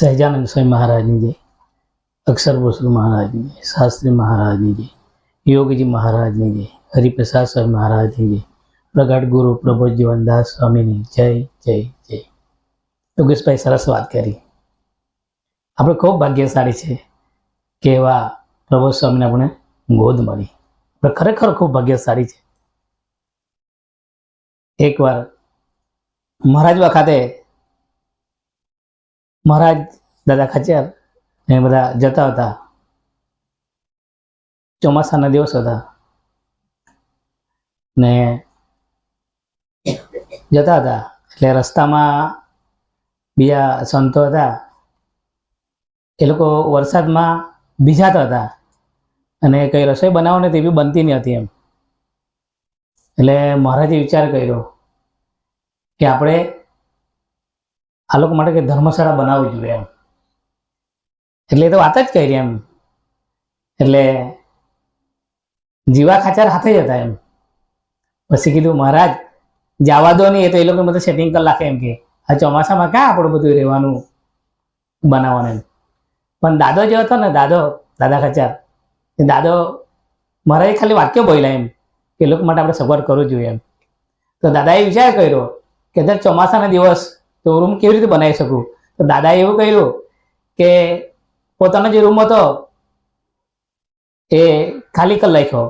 સહેજાનંદ સ્વામી મહારાજની જય, અક્ષર ભૂષણ મહારાજની જય, શાસ્ત્રી મહારાજની જય, યોગીજી મહારાજની જય, હરિપ્રસાદ સ્વામી મહારાજની જય, પ્રગટ ગુરુ પ્રભુ જીવનદાસ સ્વામીની જય જય જય. યોગેશભાઈ, સરસ વાત કરી. આપણે ખૂબ ભાગ્યશાળી છે કે એવા પ્રભુ સ્વામીને આપણે ગોદ મળી. આપણે ખરેખર ખૂબ ભાગ્યશાળી છે. એકવાર મહારાજવા વખતે મહારાજ દાદા ખાચર ને બધા જતા હતા. ચોમાસાના દિવસ હતા. ને જતા હતા. એટલે રસ્તામાં બીજા સંતો હતા. એ લોકો વરસાદમાં ભીજાતા હતા. અને કઈ રસોઈ બનાવવાની તે બી બનતી નહીં હતી એમ. એટલે મહારાજે વિચાર કર્યો કે આપણે આ લોકો માટે કે ધર્મશાળા બનાવવી જોઈએ એમ. એટલે એ તો વાત જ કરી એમ. એટલે જીવા ખાચર હાથે જ હતા એમ. પછી કીધું, મહારાજ, જવા દો નહીં. એ તો એ લોકો બધું સેટિંગ કરી નાખે એમ કે, આ ચોમાસામાં ક્યાં આપણું બધું રહેવાનું બનાવવાનું એમ? પણ દાદો જે હતો ને, દાદો, દાદા ખાચર, એ દાદો એ ખાલી વાક્ય બોલ્યા એમ કે લોકો માટે આપણે સગવડ કરવું જોઈએ એમ. તો દાદાએ વિચાર કર્યો કે દર ચોમાસાના દિવસ તો રૂમ કેવી રીતે બનાવી શકું? તો દાદાએ એવું કહ્યું કે પોતાનો જે રૂમ હતો એ ખાલી કરી નાખ્યો.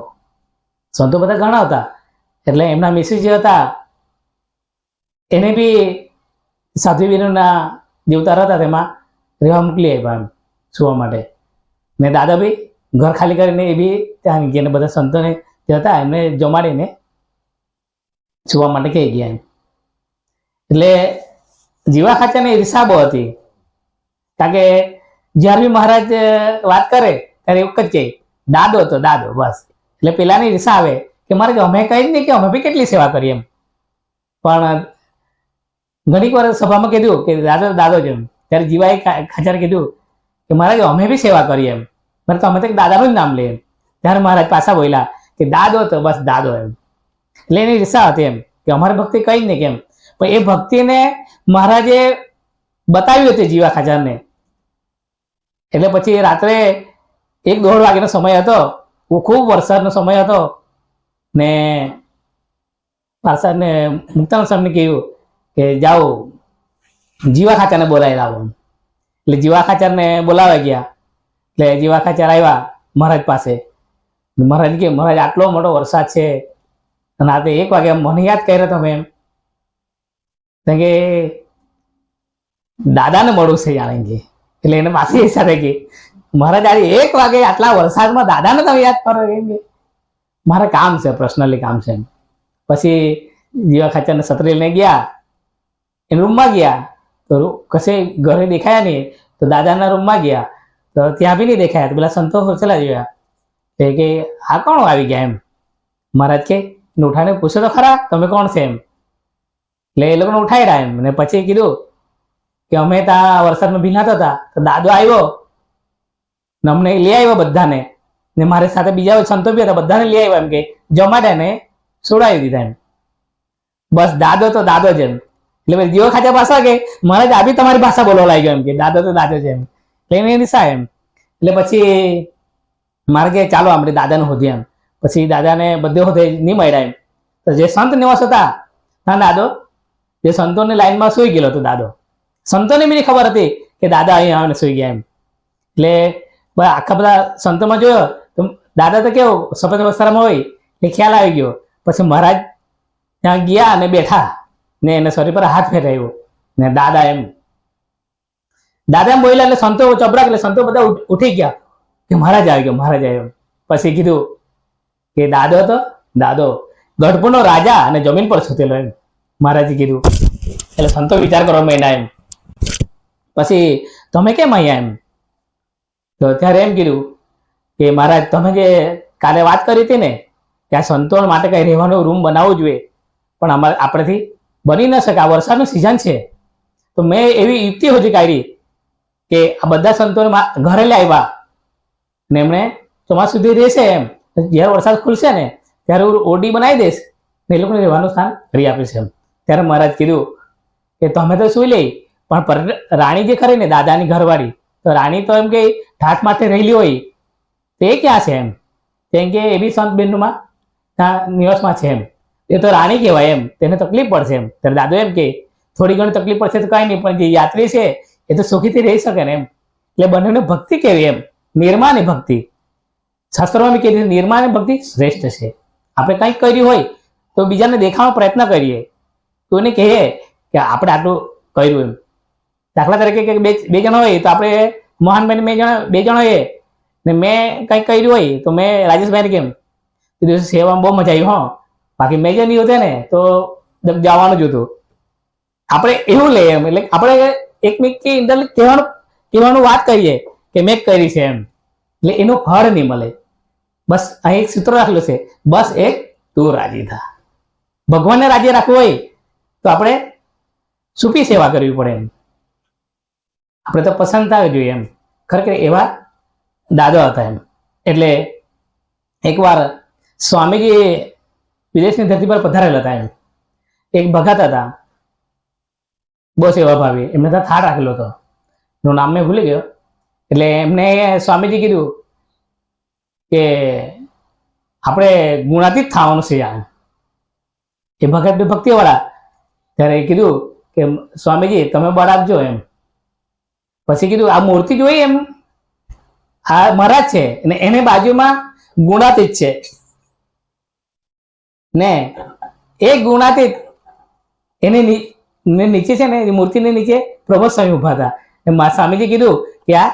સંતો બધા ઘણા હતા. એટલે એમના મિસિસ જે હતા, એને બી સાધ્વી સાધ્વીના દેવતારા હતા તેમાં રહેવા મોકલી આપ્યા એમ સુવા માટે. ને દાદા બી ઘર ખાલી કરીને એ બી ત્યાં ગયા બધા સંતોને જે હતા, એમને જમાડીને સુવા માટે કહી ગયા એમ. એટલે જીવા ખાચાને ઈર્ષા બહુ હતી. કારણ કે જ્યારે બી મહારાજ વાત કરે, ત્યારે એવું જ કહે, દાદો તો દાદો, બસ. એટલે પેલાની રિસા આવે કે, મારે અમે કહી જ નહીં કે, અમે બી કેટલી સેવા કરીએ એમ. પણ ઘણીક વાર સભામાં કીધું કે, દાદો દાદો જ એમ. ત્યારે જીવાએ ખાચાને કીધું કે મહારાજ અમે બી સેવા કરીએ એમ. મને તો અમે તો દાદાનું જ નામ લે એમ. ત્યારે મહારાજ પાછા બોલ્યા કે, દાદો તો બસ દાદો એમ. એટલે એની રિસા હતી એમ કે, અમારી ભક્તિ કઈ જ નહીં કેમ પણ એ ભક્તિને મહારાજે બતાવ્યું હતું જીવા ખાજાને. એટલે પછી રાત્રે એક દોઢ વાગ્યાનો સમય હતો, ખૂબ વરસાદનો સમય હતો, ને પારસાદને મુક્તાન સ્વામીને કહ્યું કે જાઓ, જીવા ખાચાને બોલાવી લાવો એટલે જીવા ખાચારને બોલાવા ગયા. એટલે જીવા ખાચાર આવ્યા મહારાજ પાસે. મહારાજ કે, મહારાજ, આટલો મોટો વરસાદ છે, અને આ તો એક વાગે મને યાદ કર્યો તમે એમ. કે દાદાને મળું છે જાણે કે એટલે એને પાછી ઈચ્છા થઈ ગઈ. મહારાજ આજે એક વાગે આટલા વરસાદમાં દાદાને તમે યાદ કરો એમ કે મારે કામ છે પર્સનલી કામ છે. પછી જીવા ખાચરને સત્રી લઈને ગયા. એ રૂમમાં ગયા. તો કશે ઘરે દેખાયા નહીં. તો દાદાના રૂમમાં ગયા. તો ત્યાં બી નહીં દેખાયા. તો પેલા સંતોષ ચલા જોયા. તે કે, આ કોણ આવી ગયા એમ? મહારાજ કે ઉઠાને પૂછો તો ખરા, તમે કોણ છે એમ? એટલે એ લોકોને ઉઠાવી રહ્યા એમ. અને પછી કીધું કે અમે ત્યાં વરસાદમાં ભીનાતા હતા. તો દાદો આવ્યો ને અમને લઈ આવ્યો બધાને. ને મારી સાથે બીજા સંતો બી હતા, બધાને લઈ આવ્યો એમ કે જમાડ્યા ને છોડાવી દીધા એમ. બસ દાદો તો દાદો જ એમ. એટલે પછી જીવો ખાચા ભાષા કે મારે દાદી તમારી ભાષા બોલવા લાગ્યો એમ કે દાદો તો દાદો છે એમ. એટલે એની નિશા એમ. એટલે પછી મારે કે ચાલો આપણે દાદાને હોધી એમ. પછી દાદાને બધે હોધે નહીં મળ્યા એમ. તો જે સંત નિવાસ હતા, ના દાદો, જે સંતોની લાઈનમાં સુઈ ગયેલો હતો દાદો. સંતોને બી ખબર હતી કે દાદા અહીં આવીને સુઈ ગયા એમ. એટલે બસ આખા બધા સંતોમાં જોયો તો દાદા તો કેવું, સફેદ વસ્ત્રમાં હોય, એ ખ્યાલ આવી ગયો. પછી મહારાજ ત્યાં ગયા અને બેઠા ને એને શરીર પર હાથ ફેરાવ્યો ને દાદા એમ. દાદા એમ બોલ્યા એટલે સંતો ચબરાક એટલે સંતો બધા ઉઠી ગયા કે મહારાજ આવી ગયો, મહારાજ આવ્યો. પછી કીધું કે દાદો તો દાદો, ગઢપુરનો રાજા અને જમીન પર સુતેલો એમ. મહારાજે કીધું, એટલે સંતો વિચાર કરવા માંડ્યા એમ. પછી તમે કેમ અહીંયા એમ? તો ત્યારે એમ કીધું કે મહારાજ, તમે જે કાલે વાત કરી હતી ને, કે આ સંતો માટે કંઈ રહેવાનો રૂમ બનાવવો જોઈએ, પણ અમારે આપણેથી બની ન શકે. આ વરસાદનું સિઝન છે. તો મેં એવી યુક્તિ હજી કાઢી કે આ બધા સંતોને ઘરે લાવ્યા ને એમણે ચોમાસ સુધી રહેશે એમ. જ્યારે વરસાદ ખુલશે ને, ત્યારે હું ઓડી બનાવી દઈશ ને એ લોકોને રહેવાનું સ્થાન કરી આપીશ એમ. ત્યારે મહારાજ કીધું કે તમે તો સુઈ લઈ પણ રાણી જે ખરી ને દાદાની ઘરવાળી, તો રાણી તો એમ કે ઠાઠ માથે રહેલી હોય, તે ક્યાં છે એમ? કેમ કે એ બી સંત બિંદુમાં ત્યાં નિવાસમાં છે એમ. એ તો રાણી કહેવાય એમ, તેને તકલીફ પડશે એમ. ત્યારે દાદો એમ કે, થોડી ઘણી તકલીફ પડશે તો કાંઈ નહીં, પણ જે યાત્રી છે, એ તો સુખીથી રહી શકે ને એમ. એટલે બંનેને ભક્તિ કેવી એમ? નિર્માની ભક્તિ. શાસ્ત્રોમાં બી કીધું નિર્માની ભક્તિ શ્રેષ્ઠ છે. આપણે કંઈક કર્યું હોય, તો બીજાને દેખાવાનો પ્રયત્ન કરીએ. તો એને કહીએ કે આપણે આટલું કર્યું એમ. દાખલા તરીકે કે બે બે જણા હોય તો આપણે મોહનભાઈ બે જણા બે જણા હોય ને મેં કંઈક કર્યું હોય તો મેં રાજેશભાઈને કેમ? કીધું સેવામાં બહુ મજા આવી, હો. બાકી મેં જે નહીં હોતે ને તો જવાનું જ હતું. આપણે એવું લઈએ એમ, એટલે આપણે એકમેકી અંદર કહેવાનું કહેવાનું વાત કરીએ કે મેં કરી છે એમ. એટલે એનું ફળ નહીં મળે. બસ અહીં એક સૂત્ર રાખેલું છે, બસ એક તું રાજી થા. ભગવાનને રાજી રાખવું હોય તો આપણે સુપી સેવા કરવી પડે એમ. આપણે તો પસંદ થાય જોઈએ એમ. ખરેખર એવા દાદા હતા એમ. એટલે એકવાર સ્વામીજી વિદેશની ધરતી પર પધારેલા હતા એમ. એક ભગત હતા. બહુ સેવા ભાવી. એમને ત્યાં થાળ રાખેલો હતો. એનું નામ મેં ભૂલી ગયો. એટલે એમને સ્વામીજી કીધું કે આપણે ગુણાતીત થવાનું છે આમ એ ભગત ભક્તિવાળા ત્યારે એ કીધું કે સ્વામીજી, તમે બળ આપજો એમ. પછી કીધું, આ મૂર્તિ જોઈ એમ? આ મહારાજ છે. અને એને બાજુમાં ગુણાતીત છે. ને એ ગુણાતીત એને નીચે છે ને, એ મૂર્તિની નીચે પ્રભુ સ્વામી ઊભા હતા. મા, સ્વામીજી કીધું કે આ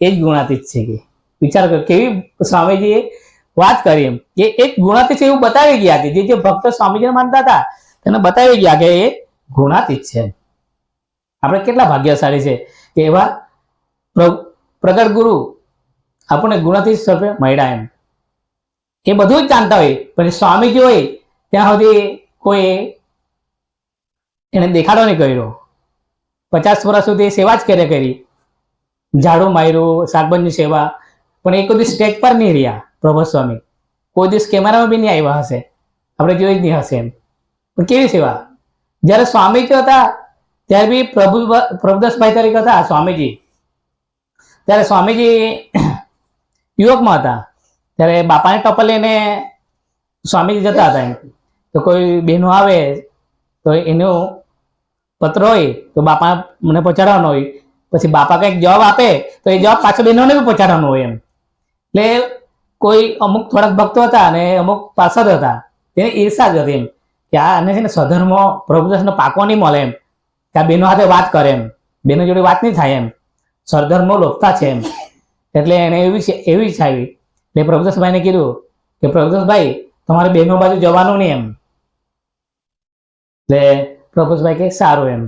એ જ ગુણાતીત છે કે. વિચાર કર, કેવી સ્વામીજીએ વાત કરી એમ? કે એક ગુણાતીત છે એવું બતાવી ગયા કે, જે જે ભક્ત સ્વામીજીને માનતા હતા, તેને બતાવી ગયા કે એ ગુણાતીત છે. આપણે કેટલા ભાગ્યશાળી છે? એવા પ્રગટ ગુરુ આપણને ગુણાતીત સ્વરૂપે મળ્યા એમ. એ બધું જ જાણતા હોય. પણ સ્વામીજી હોય? ત્યાં સુધી કોઈ એને દેખાડો નહીં કર્યો. પચાસ વર્ષ સુધી સેવા જ કરે કરી? ઝાડુ માર્યું, શાકભાજીની સેવા. પણ એ કોઈ દિવસ સ્ટેજ પર નહીં રહ્યા, પ્રભુ સ્વામી. કોઈ દિવસ કેમેરામાં બી નહીં આવ્યા હશે. આપણે જોઈ જ નહીં હશે એમ. પણ કેવી સેવા? જ્યારે સ્વામીજી હતા ત્યારે બી પ્રભુ પ્રભુદાસભાઈ તરીકે હતા સ્વામીજી. ત્યારે સ્વામીજી યુવકમાં હતા. ત્યારે બાપાને ટપલ લઈને સ્વામીજી જતા હતા તો કોઈ બહેનો આવે, તો એનો પત્ર હોય, તો બાપા મને પહોંચાડવાનો હોય. પછી બાપા કંઈક જવાબ આપે, તો એ જવાબ પાછો બહેનોને બી પહોંચાડવાનો હોય એમ. એટલે કોઈ અમુક થોડાક ભક્તો હતા અને અમુક પાસદ હતા. તેને ઈર્ષા જ હતી એમ કે આ આને છે ને સ્વધર્મ પ્રભુદાસનો પાકો નહીં મળે એમ. આ બહેનો સાથે વાત કરે એમ. બેનો જોડે વાત નહીં થાય એમ. સરધર્મો લોપતા છે એમ. એટલે એને એવી એવી ઈચ્છા આવી. એટલે પ્રભુદાસભાઈને કીધું કે પ્રભુદાસભાઈ, તમારે બેનો બાજુ જવાનું નહીં એમ. એટલે પ્રભુદાસભાઈ કે સારું એમ.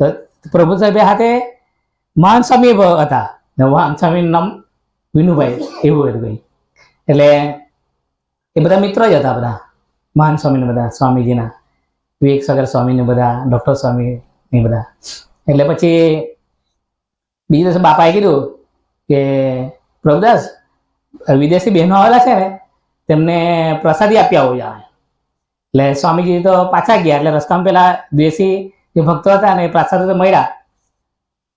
તો પ્રભુસાહેબ સાથે મહાન સ્વામી હતા. મહાન સ્વામીનું નામ વિનુભાઈ, એવું હતું ભાઈ. એટલે એ બધા મિત્રો જ હતા બધા. મહાન સ્વામીને બધા, સ્વામીજીના. વિવેક સાગર સ્વામીને બધા, ડૉક્ટર સ્વામી ને બધા. એટલે પછી બીજું દિવસે બાપાએ કીધું કે પ્રભુદાસ વિદેશી બહેનો આવેલા છે ને, તેમને પ્રસાદી આપી આવો જાણે એટલે સ્વામીજી તો પાછા ગયા, એટલે રસ્તામાં પેલા દેશી જે ભક્તો હતા ને એ પ્રસાદ તો મળ્યા.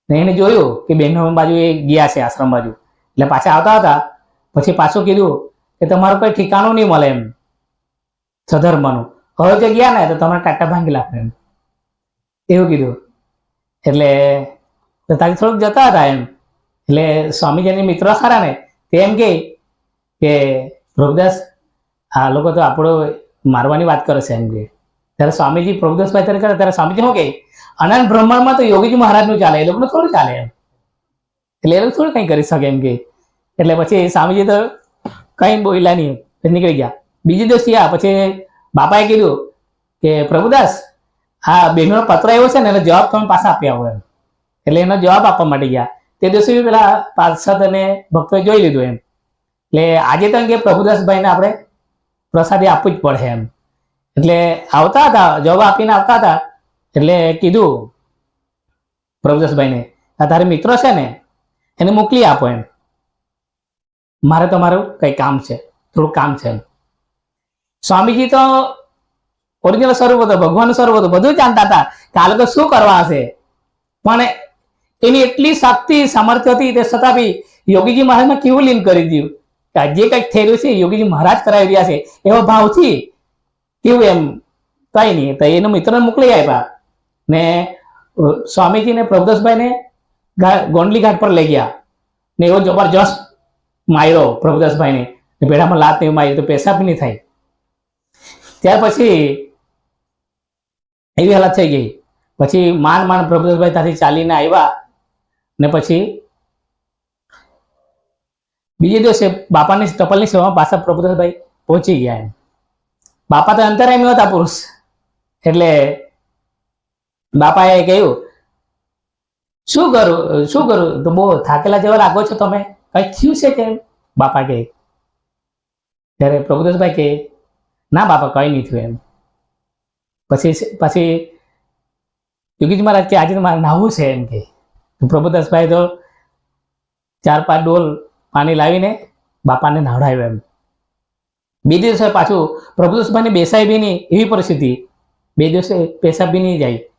ને એને જોયું કે બહેનો બાજુ એ ગયા છે આશ્રમ બાજુ. એટલે પાછા આવતા હતા. પછી પાછું કીધું કે તમારું કોઈ ઠેકાણું નહીં મળે એમ. સધર્મનું હવે જે ગયા ને તો તમારે ટાટા ભાંગી લાગે એમ. એવું કીધું. એટલે તારી થોડુંક જતા હતા એમ. એટલે સ્વામીજીની મિત્રો ખરા ને, તે એમ કે કે પ્રભુદાસ, આ લોકો તો આપણો મારવાની વાત કરે છે એમ કે. ત્યારે સ્વામીજી પ્રભુદાસભાઈ ત્યારે કરે ત્યારે સ્વામીજી શું કહે? અનંત બ્રહ્માંડમાં તો યોગીજી મહારાજનું ચાલે, એ લોકોનું થોડું ચાલે એમ. એટલે એ લોકો થોડું કંઈ કરી શકે એમ કે. એટલે પછી સ્વામીજી તો કંઈ બોલ્યા નહીં નીકળી ગયા. બીજી દિવસ ગયા પછી બાપાએ કીધું કે, પ્રભુદાસ આ બેનનો પત્ર આવ્યો છે ને, એનો જવાબ તમે પાછા આપી આવો એમ એટલે એનો જવાબ આપવા માટે ગયા. તે દિવસે પેલા પાર્ષદ અને ભક્તોએ જોઈ લીધું એમ. એટલે આજે તો કે પ્રભુદાસભાઈને આપણે પ્રસાદી આપવું જ પડે એમ. એટલે આવતા હતા, જવાબ આપીને આવતા હતા. એટલે કીધું પ્રભુદાસભાઈને, આ તારે મિત્ર છે ને, એને મોકલી આપો એમ. મારે તમારું કંઈ કામ છે, થોડું કામ છે એમ. સ્વામીજી તો ઓરિજિનલ સ્વરૂપ હતો, ભગવાનનું સ્વરૂપ હતું, બધું જાણતા હતા કે આ શું કરવા હશે. પણ એની એટલી શક્તિ, સામર્થ્ય હતી તે છતાં બી યોગીજી મહારાજમાં કેવું લીન કરી દીધું? કે જે કંઈક થઈ રહ્યું છે યોગીજી મહારાજ કરાવી રહ્યા છે, એવા ભાવથી કેવું એમ? કઈ નહીં, તો એનો મિત્રને મોકલી આપ્યા. ને સ્વામીજીને પ્રભુદાસભાઈને ગોંડલી ઘાટ પર લઈ ગયા. ને એવો જબરજસ્ત માર્યો પ્રભુદાસભાઈને. ભેડામાં લાત નહીં મારી તો પેશાબ નહીં થાય. ત્યાર પછી એવી હાલત થઈ ગઈ. પછી માંડ માંડ પ્રભુદાસભાઈ ત્યાંથી ચાલીને આવ્યા ને પછી બીજે દિવસે બાપાની ટપલની સેવામાં પાછા પ્રભુદાસભાઈ પહોંચી ગયા એમ. બાપા તો અંતરાયમી હતા પુરુષ. એટલે બાપાએ કહ્યું, શું કરું શું કરું? તો બહુ થાકેલા જેવા લાગો છો તમે. કઈ થયું છે કે? બાપા કે ત્યારે પ્રભુદાસભાઈ કે ના બાપા, કઈ નહીં થયું એમ. પછી પછી યોગીજી મહારાજ કે આજે મારે નાહવું છે એમ કે. પ્રભુદાસભાઈ તો ચાર પાંચ ડોલ પાણી લાવીને બાપાને નવડાવ્યો એમ. બે દિવસે પાછું પ્રભુદાસભાઈને બેસાય બી નહીં એવી પરિસ્થિતિ. બે દિવસે પેશાબ બી નહીં જાય.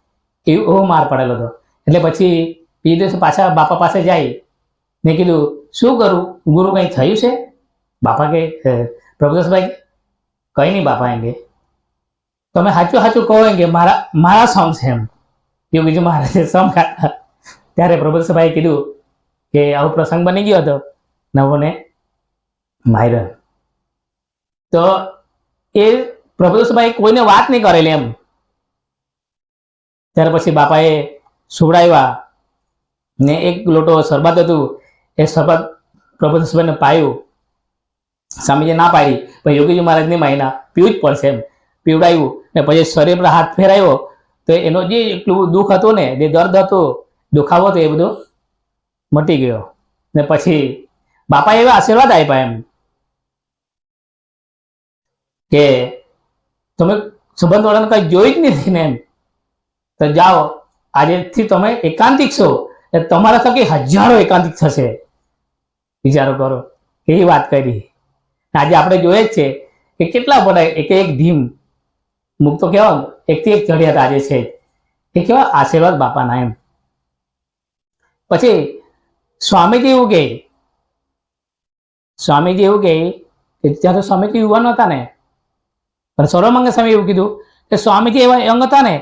એવો માર પડેલો હતો. એટલે પછી બે દિવસે પાછા બાપા પાસે જાય. ને કીધું શું કરું? ગુરુ કંઈ થયું છે? બાપા કે "અ, પ્રભુદાસભાઈ કંઈ નહીં બાપા એમ કે. તમે સાચું સાચું કહો કે મારા મારા સોંગ છે એમ. યોગીજી મહારાજે સોંગ ત્યારે પ્રભુસભાઈએ કીધું કે આવો પ્રસંગ બની ગયો હતો નવોને માયરન તો એ પ્રભુસભાઈ કોઈને વાત નહીં કરેલી એમ. ત્યાર પછી બાપાએ સુવડાવ્યા ને એક લોટો શરબત હતું. એ શરબત પ્રભુસભાઈને પાયું. સ્વામીજી ના પાડી. પણ યોગીજી મહારાજની મહિના પીવું જ પડશે એમ. પીવડાવ્યું ને પછી શરીર પર હાથ ફેરાયો તો એનો જે એટલું દુઃખ હતું ને, જે દર્દ હતું, દુખાવો હતો એ બધો મટી ગયો. ને પછી બાપા એવા આશીર્વાદ આપ્યા એમ કે તમે સંબંધ વાળાને કઈ જોઈ જ નથી ને એમ. તો જાઓ, આજેથી તમે એકાંતિક છો તમારા થકી હજારો એકાંતિક થશે. વિચારો કરો એવી વાત કરી. આજે આપણે જોઈએ જ છે કે કેટલા બધા એક એક ધીમ મુક્તો કેવા એકથી એક ચડિયાત આજે છે. એ કેવા આશીર્વાદ બાપાના એમ. પછી સ્વામીજી એવું કહે, સ્વામીજી એવું કહે કે ત્યાં તો સ્વામીજી યુવાન હતા ને. પણ સૌરમંગ સ્વામી એવું કીધું કે સ્વામીજી એવા યંગ હતા ને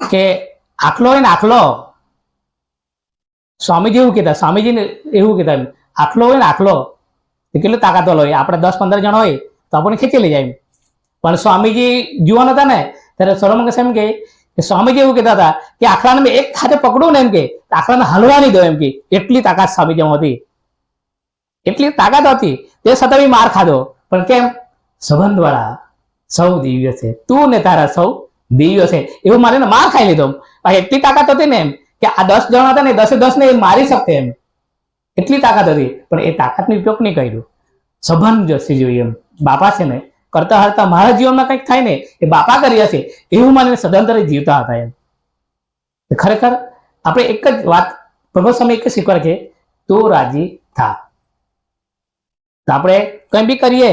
કે આખલો હોય ને આખલો. સ્વામીજી એવું કહેતા, સ્વામીજીને એવું કહેતા આખલો હોય ને આખલો. કેટલો તાકાત હોય? આપણે દસ પંદર જણ હોય તો આપણને ખેંચી લઈ જાય. પણ સ્વામીજી જુવાન હતા ને, ત્યારે સૌરમંગ એમ કે, સ્વામીજી, એવું કહેતા હતા કે આખલાને મેં એક હાથે પકડું ને એમ કે આખલાને હલવા નહીં દો એમ કે એટલી તાકાત સ્વામીજીમાં હતી. એટલી તાકાત હતી. તે છતાં બી માર ખાધો. પણ કેમ? સંબંધ વાળા સૌ દિવ્ય છે. તું ને તારા સૌ દિવ્ય છે. એવું મારે માર ખાઈ લીધો એટલી તાકાત હતી ને એમ કે આ દસ જણ હતા ને દસે દસ ને એ મારી શકતે એમ. એટલી તાકાત હતી. પણ એ તાકાતનો ઉપયોગ નહીં કર્યો. સંબંધ જશે જોઈએ એમ. બાપા છે ને કરતા હરતા મારા જીવનમાં કંઈક થાય ને, એ બાપા કરી હશે, એવું માનીને સદંતરે જીવતા હતા એમ. ખરેખર આપણે એક જ વાત પ્રભુ સમય એક જ શીખવા કે તું રાજી થા. તો આપણે કંઈ બી કરીએ,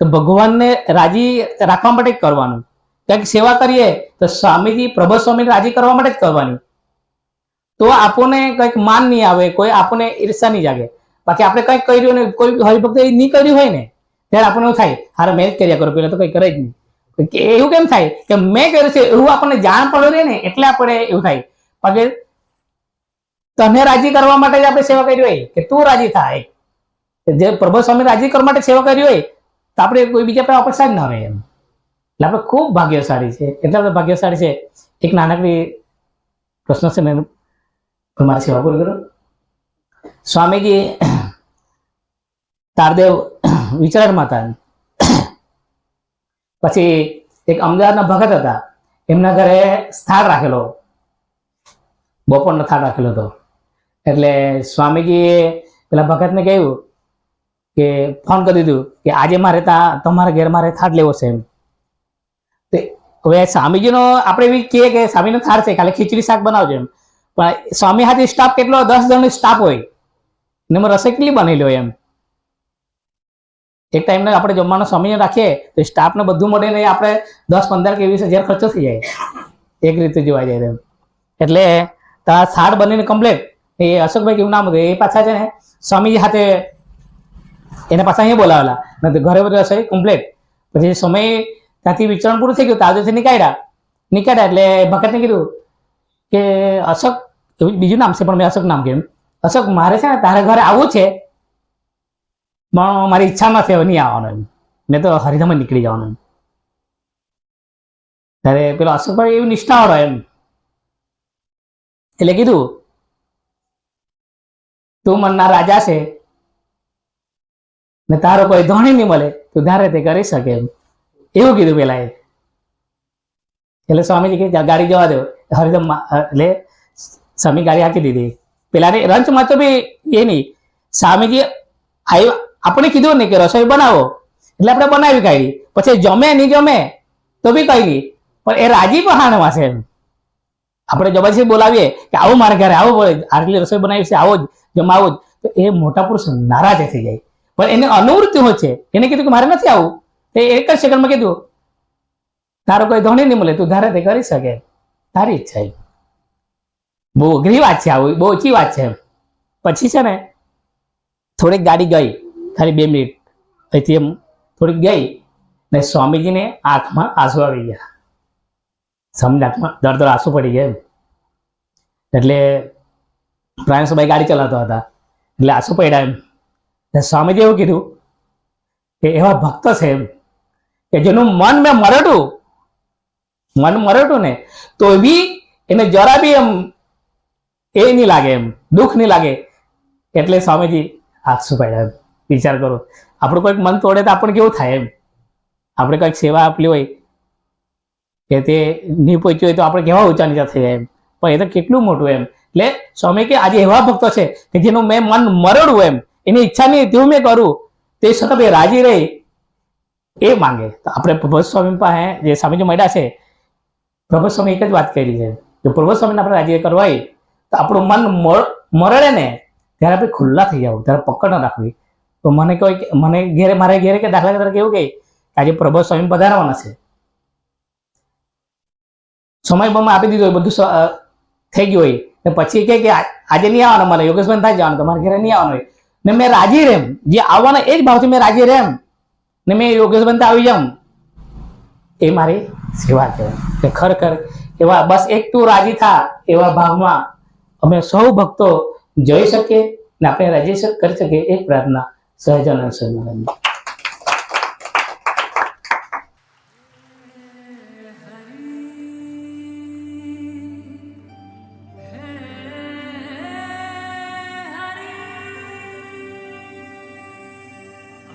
તો ભગવાનને રાજી રાખવા માટે જ કરવાનું. કંઈક સેવા કરીએ, તો સ્વામીજી પ્રભુ સ્વામીને રાજી કરવા માટે જ કરવાની. તો આપણને કંઈક માન નહીં આવે, કોઈ આપણને ઈર્ષા નહીં જાગે. બાકી આપણે કંઈક કર્યું ને કોઈ હરિભક્ત નહીં કર્યું હોય ને ત્યારે આપણને એવું થાય, હારે મેં કર્યા કરો, પેલા તો કઈ કરે જ નહીં. એવું કેમ થાય? કે મેં કર્યું છે એવું આપણને જાણ પડે રહે ને એટલે આપણે એવું થાય. પગે તને રાજી કરવા માટે જ આપણે સેવા કરી હોય, કે તું રાજી થાય. જે પ્રભુ સ્વામી રાજી કરવા માટે સેવા કરી હોય, તો આપણે કોઈ બીજા પર અપેક્ષા જ ના રહે એમ. એટલે આપણે ખૂબ ભાગ્યશાળી છે. એટલે આપણે ભાગ્યશાળી છે. એક નાનકડી પ્રશ્ન છે, મેં મારી સેવા પૂરી કરો. સ્વામીજી તારદેવ વિચારમાં હતા. પછી એક અમદાવાદના ભગત હતા. એમના ઘરે સ્થાળ રાખેલો. બપોરનો થાળ રાખેલો હતો. એટલે સ્વામીજીએ પેલા ભગતને કહ્યું કે, ફોન કરી દીધું કે, આજે મારે ત્યાં તમારા ઘેર મારે થાળ લેવો છે એમ. તે હવે સ્વામીજીનો આપણે એવી કહીએ કે સ્વામીનો થાળ છે ખાલી ખીચડી શાક બનાવજો એમ. પણ સ્વામી હાથે સ્ટાફ કેટલો, દસ જણનો સ્ટાફ હોય. ને એમાં રસોઈ કેટલી બનેલી હોય એમ. એક ટાઈમને આપણે જમવાનો સમય રાખીએ, તો સ્ટાફને બધું મળીને આપણે દસ, પંદર કે વીસ હજાર ખર્ચો થઈ જાય. એક રીતે જોવા જાય તો એમ. એટલે શાળ બનીને કમ્પ્લેટ એ અશોકભાઈ કેવું નામ હતું? એ પાછા છે ને, સ્વામીજી સાથે એને પાછા અહીંયા બોલાવેલા. ને ઘરે બધું હશે કમ્પ્લેટ પછી સમય ત્યાંથી વિચરણ પૂરું થઈ ગયું તાજેથી નીકાળ્યા. નીકાળ્યા એટલે ભગતને કીધું કે અશોક, એવું બીજું નામ છે, પણ મેં અશોક નામ કેમ અશોક, મારે છે ને તારા ઘરે આવવું છે પણ મારી ઈચ્છા નથી હવે નહીં આવવાનું એમ. મેં તો હરિધામ નીકળી જવાનું એમ. ત્યારે પેલો અશોકભાઈ એવું નિષ્ઠાવાળો એમ. એટલે કીધું, તું મનના રાજા છે ને તારો કોઈ ધોણી નહીં મળે, તું ધારે તે કરી શકે એમ. એવું કીધું પેલા એ એટલે સ્વામીજી કે ગાડી જવા દો. હરિદમ એટલે સ્વામી ગાડી આપી દીધી. પેલાને રંચમાં તો બી એ નહીં. સ્વામીજી આવ્યા આપણે કીધું ને કે રસોઈ બનાવો. એટલે આપણે બનાવી કાઢી. પછી જમે નહીં જમે તો બી કાઢી. પણ એ રાજી પણ હાણમાં છે આપણે જબરજસ્તી બોલાવીએ કે આવો મારા ઘરે, આવો બોલે. આટલી રસોઈ બનાવી છે, આવો જ જમાવો જ. તો એ મોટા પુરુષ નારાજ થઈ જાય. પણ એને અનુવૃત્તિ હોય છે. એને કીધું કે મારે નથી આવું. તે એક જ સેકન્ડમાં કીધું, તારો કોઈ ધોની નહીં મળે, તું ધારે તે કરી શકે. તારી ઈચ્છા બહુ અઘરી વાત છે આવું, બહુ ઓછી વાત છે. પછી છે ને, થોડીક ગાડી ગઈ. ખાલી બે મિનિટ. અહીંથી એમ થોડીક ગઈ ને સ્વામીજીને આંખમાં આંસુ આવી ગયા. સ્વામીની આંખમાં દર દર આંસુ પડી ગયા એમ. એટલે પ્રાણેશભાઈ ગાડી ચલાવતા હતા. એટલે આંસુ પડ્યા એમ. ને સ્વામીજી એવું કીધું કે એવા ભક્ત છે એમ કે જેનું મન મેં મરડું, મન મરડું ને, તો બી એને જરા બી એમ એ નહીં લાગે એમ, દુઃખ નહીં લાગે. એટલે સ્વામીજી આંસુ પડ્યા એમ. વિચાર કરો. આપણું કોઈક મન તોડે તો આપણને કેવું થાય એમ? આપણે કંઈક સેવા આપલી હોય કે તે નહીં પહોંચ્યું હોય તો આપણે કેવા ઊંચા નીચા થઈ જાય એમ? પણ એ તો કેટલું મોટું એમ. એટલે સ્વામી કે આજે એવા ભક્તો છે કે જેનું મેં મન મરડું એમ, એની ઈચ્છા નહીં, તેવું મેં કરું, તે છતાં એ રાજી રહી એ માંગે. તો આપણે પ્રભત સ્વામી પાસે જે સ્વામીજી મળ્યા છે પ્રભત સ્વામી એક જ વાત કરી છે. જો પ્રભત સ્વામીને આપણે રાજી કરવા હોય તો આપણું મન મરડે ને ત્યારે આપણે ખુલ્લા થઈ જાવ ત્યારે પકડ ન રાખવી. તો મને કોઈ મને ઘેરે મારે ઘેરે કે દાખલા તરીકે એવું કહે કે આજે પ્રભો સ્વામી પધારવાના છે. સમય બમાં આપી દીધો બધું થઈ ગયું હોય. ને પછી કહે કે આજે નહીં આવવાનું મને યોગેશભાઈ થાય જવાનું, તમારે ઘરે નહીં આવવાનું હોય. ને મેં રાજી રેમ. જે આવવાના એ જ ભાવથી મેં રાજી રેમ. ને મેં યોગેશભાઈ આવી જાઉં. એ મારી સેવા કહેવાય. ખરેખર એવા બસ એક તું રાજી થા એવા ભાવમાં અમે સૌ ભક્તો જઈ શકીએ ને આપણે રાજી કરી શકીએ એ પ્રાર્થના. સહજાનંદ સ્વામી